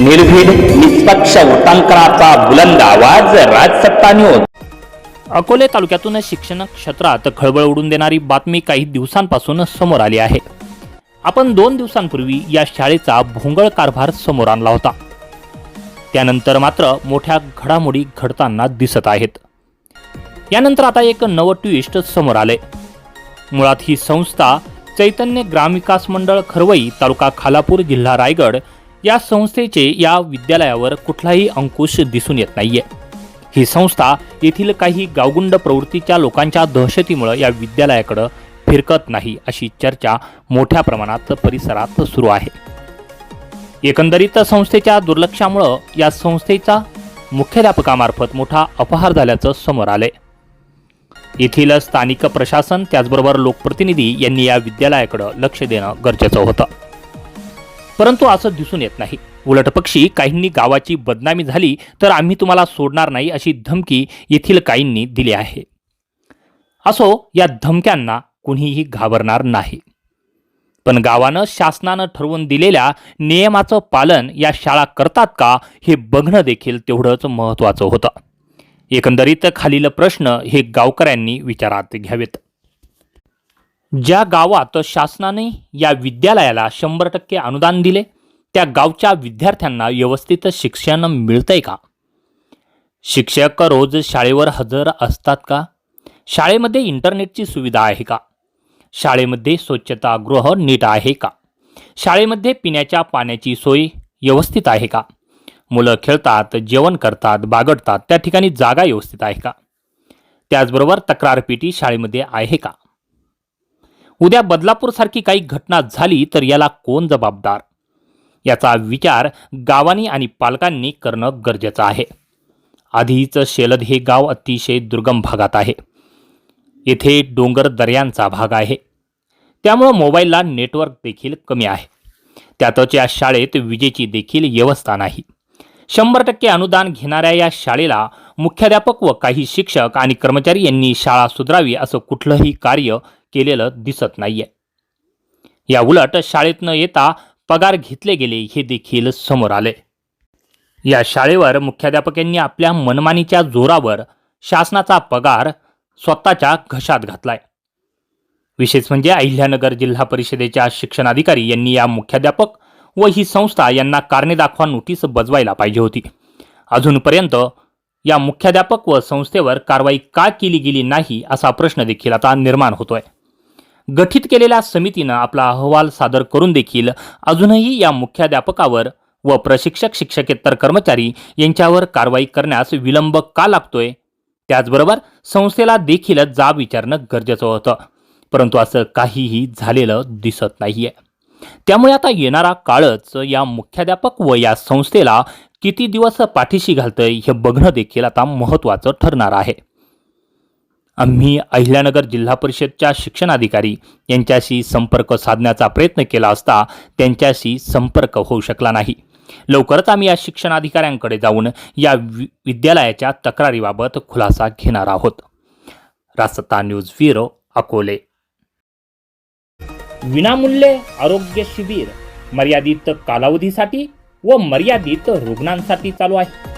निर्भीड निष्पक्ष वृत्तांकनाचा बुलंद आवाज राजसत्ता न्यूज अकोले तालुक्यातून शिक्षण क्षेत्रात खळबळ उडून देणारी बातमी काही दिवसांपासून समोर आली आहे. आपण दोन दिवसांपूर्वी या शाळेचा भोंगळ कारभार समोर आणला होता. त्यानंतर मात्र मोठ्या घडामोडी घडताना दिसत आहेत. यानंतर आता एक नवं ट्विस्ट समोर आले मुळात ही संस्था चैतन्य ग्रामविकास मंडळ खरवई तालुका खालापूर जिल्हा रायगड या संस्थेचे या विद्यालयावर कुठलाही अंकुश दिसून येत नाहीये. ही संस्था येथील काही गावगुंड प्रवृत्तीच्या लोकांच्या दहशतीमुळे या विद्यालयाकडं फिरकत नाही अशी चर्चा मोठ्या प्रमाणात परिसरात सुरू आहे. एकंदरीत संस्थेच्या दुर्लक्षामुळं या संस्थेचा मुख्याध्यापकामार्फत मोठा अपहार झाल्याचं समोर आले येथील स्थानिक प्रशासन त्याचबरोबर लोकप्रतिनिधी यांनी या विद्यालयाकडं लक्ष देणं गरजेचं होतं. परंतु असं दिसून येत नाही. उलट पक्षी काहींनी गावाची बदनामी झाली तर आम्ही तुम्हाला सोडणार नाही अशी धमकी येथील काहींनी दिली आहे. असो या धमक्यांना कुणीही घाबरणार नाही. पण गावानं शासनानं ठरवून दिलेल्या नियमाचं पालन या शाळा करतात का हे बघणं देखील तेवढंच महत्त्वाचं होतं. एकंदरीत खालील प्रश्न हे गावकऱ्यांनी विचारात घ्यावेत. ज्या गावात शासनाने या विद्यालयाला शंभर टक्के अनुदान दिले त्या गावच्या विद्यार्थ्यांना व्यवस्थित शिक्षण मिळतंय का? शिक्षक रोज शाळेवर हजर असतात का? शाळेमध्ये इंटरनेटची सुविधा आहे का? शाळेमध्ये स्वच्छतागृह नीट आहे का? शाळेमध्ये पिण्याच्या पाण्याची सोय व्यवस्थित आहे का? मुलं खेळतात जेवण करतात बागडतात त्या ठिकाणी जागा व्यवस्थित आहे का? त्याचबरोबर तक्रारपेटी शाळेमध्ये आहे का? उद्या बदलापूरसारखी काही घटना झाली तर याला कोण जबाबदार? याचा विचार गावांनी आणि पालकांनी करणं गरजेचं आहे. आधीच शेलद हे गाव अतिशय दुर्गम भागात आहे. येथे डोंगर दर्यांचा भाग आहे. त्यामुळं मोबाईलला नेटवर्क देखील कमी आहे. त्यातच या शाळेत विजेची देखील व्यवस्था नाही. शंभर टक्के अनुदान घेणाऱ्या या शाळेला मुख्याध्यापक व काही शिक्षक आणि कर्मचारी यांनी शाळा सुधारावी असं कुठलंही कार्य केलेलं दिसत नाहीये. या उलट शाळेत न येता पगार घेतले गेले हे देखील समोर आले. या शाळेवर मुख्याध्यापकांनी आपल्या मनमानीच्या जोरावर शासनाचा पगार स्वतःच्या घशात घातलाय. विशेष म्हणजे अहिल्यानगर जिल्हा परिषदेच्या शिक्षणाधिकारी यांनी या मुख्याध्यापक व ही संस्था यांना कारणे दाखवा नोटीस बजवायला पाहिजे होती. अजूनपर्यंत या मुख्याध्यापक व संस्थेवर कारवाई का केली गेली नाही असा प्रश्न देखील आता निर्माण होतोय. गठीत केलेल्या समितीनं आपला अहवाल सादर करून देखील अजूनही या मुख्याध्यापकावर व प्रशिक्षक शिक्षकेतर कर्मचारी यांच्यावर कारवाई करण्यास विलंब का लागतोय? त्याचबरोबर संस्थेला देखील जाब विचारणं गरजेचं होतं. परंतु असं काहीही झालेलं दिसत नाहीये. त्यामुळे आता येणारा काळच या मुख्याध्यापक व या संस्थेला किती दिवस पाठीशी घालतंय हे बघणं देखील आता महत्त्वाचं ठरणार आहे. आम्ही अहिल्यानगर जिल्हा परिषदच्या शिक्षणाधिकारी. यांच्याशी संपर्क साधण्याचा प्रयत्न केला असता त्यांच्याशी संपर्क होऊ शकला नाही. लवकरच आम्ही या शिक्षणाधिकाऱ्यांकडे जाऊन या वि विद्यालयाच्या तक्रारीबाबत खुलासा घेणार आहोत. रासता न्यूज ब्युरो अकोले. विनामूल्य आरोग्य शिबिर मर्यादित कालावधीसाठी व मर्यादित रुग्णांसाठी चालू आहे.